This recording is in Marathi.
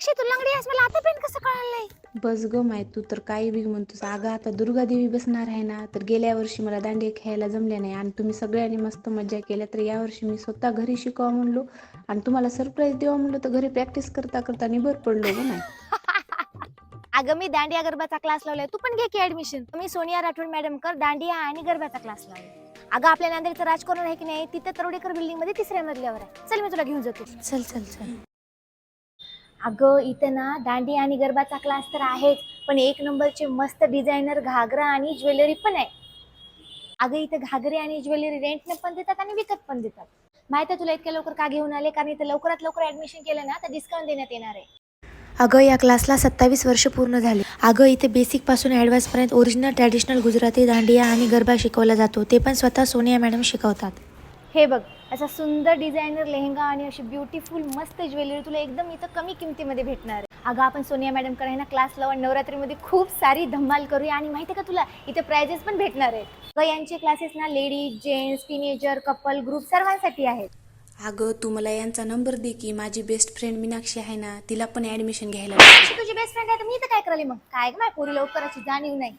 मीनाक्षी तू लंगडी आहेस मला आता पेन कसं कळालं नाही बस ग माय तू तर काही बी म्हणतोस. अगं आता दुर्गा देवी बसणार आहे ना तर गेल्या वर्षी मला दांडिया खेळायला जमले नाही आणि तुम्ही सगळ्यांनी मस्त मजा केल्या तर यावर्षी मी स्वतः घरी शिकवा म्हणलो आणि तुम्हाला सरप्राईज देवा म्हणलो तर घरी प्रॅक्टिस करता करता निबर पडलो ग नाही अगं मी दांडिया गरबाचा क्लास लावलाय. तू पण घे की ऍडमिशन मी सोनिया राठोड मॅडम कर दांडिया आणि गरबाचा क्लास लावलाय अगं आपल्या नांदेडचं राजकारण आहे की नाही तिथे तरोडेकर बिल्डिंगमध्ये तिसऱ्या मजल्यावर आहे. चल मी तुला घेऊन जातो. चल चल चल. अगं इथं ना दांडिया आणि गरबाचा क्लास तर आहेच पण एक नंबरचे मस्त डिझायनर घागरा आणि ज्वेलरी पण आहे. अगं इथं घागरे आणि ज्वेलरी रेंटने पण देतात आणि विकत पण देतात. माहिती आहे तुला इतक्या लवकर का घेऊन आले? कारण इथं लवकरात लवकर ऍडमिशन केलं ना तर डिस्काउंट देण्यात येणार आहे. अगं या क्लासला सत्तावीस वर्ष पूर्ण झाली. अगं इथे बेसिकपासून ॲडव्हान्सपर्यंत ओरिजिनल ट्रॅडिशनल गुजराती दांडिया आणि गरबा शिकवला जातो. ते पण स्वतः सोनिया मॅडम शिकवतात. हे बघ असा सुंदर डिझायनर लेहंगा आणि अशी ब्युटिफुल मस्त ज्वेलरी तुला एकदम इथं कमी किमतीमध्ये भेटणार आहे. अगं आपण सोनिया मॅडमकडे ना क्लास लावून नवरात्रीमध्ये खूप सारी धमाल करूया आणि माहिती आहे का तुला इथे प्राइजेस पण भेटणार आहेत. अगं यांचे क्लासेस ना ladies gents teenager couple group सर्वांसाठी आहेत. अगं तू मला यांचा नंबर दे की माझी बेस्ट फ्रेंड मीनाक्षी आहे ना तिला पण ऍडमिशन घ्यायला लाव. अशी तुझी बेस्ट फ्रेंड आहे तर मी तर काय करायला मग? काय ग माझ्या पोरीला उपकाराची जाणीव नाही.